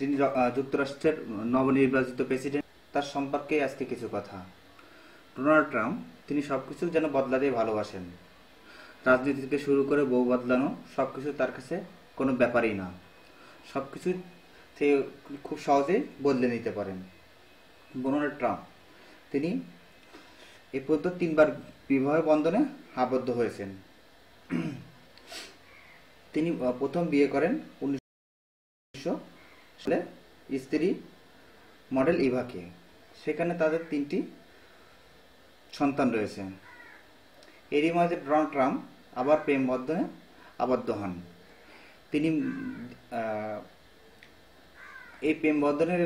যিনি যুক্তরাষ্ট্রের নবনির্বাচিত প্রেসিডেন্ট। তার সম্পর্কে আজকে কিছু কথা। ডোনাল্ড ট্রাম্প, তিনি সবকিছু যেন বদলাতেই ভালোবাসেন। রাজনীতি থেকে শুরু করে বউ বদলানো, সবকিছু তার কাছে কোনো ব্যাপারই না। সবকিছু সে খুব সহজেই বদলে নিতে পারেন। ডোনাল্ড ট্রাম্প, তিনি এ পর্যন্ত তিনবার বিবাহ বন্ধনে আবদ্ধ হয়েছেন। তিনি প্রথম বিয়ে করেন উনিশশো স্ত্রী মডেল ইভাকে। সেখানে তাদের তিনটি সন্তান রয়েছে। এরই মাঝে ডোনাল্ড ট্রাম্প আবার প্রেম বন্ধনে আবদ্ধ হন। তিনি এই প্রেম বন্ধনের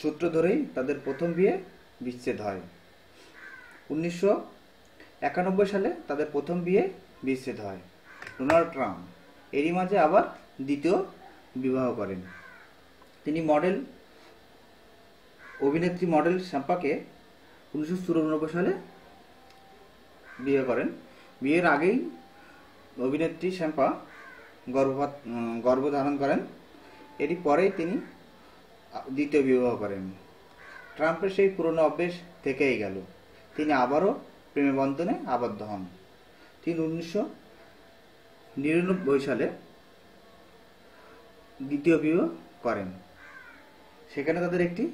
সূত্র ধরেই তাদের প্রথম বিয়ে বিচ্ছেদ হয়। উনিশশো একানব্বই সালে তাদের প্রথম বিয়ে বিচ্ছেদ হয়। ডোনাল্ড ট্রাম্প এরই মাঝে আবার দ্বিতীয় বিবাহ করেন। তিনি মডেল, অভিনেত্রী মডেল শ্যাম্পাকে উনিশশো চুরানব্বই সালে বিয়ে করেন। বিয়ের আগেই অভিনেত্রী শ্যাম্পা গর্ভপাত গর্ভধারণ করেন। এরই পরেই তিনি দ্বিতীয় বিবাহ করেন। ট্রাম্পের সেই পুরনো অভ্যেস থেকেই গেল। তিনি আবারও প্রেমে বন্ধনে আবদ্ধ হন। তিনি উনিশশো নিরানব্বই সালে দ্বিতীয় বিবাহ করেন। সেখানে তাদের একটি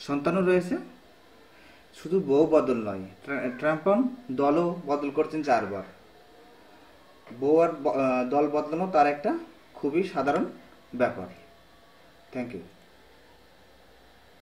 সন্তানও রয়েছে। শুধু বউ বদল নয়, ট্রা- ট্রাম্পন দলও বদল করছেন চারবার। বউ আর দল বদলানো তার একটা খুবই সাধারণ ব্যাপার। Thank you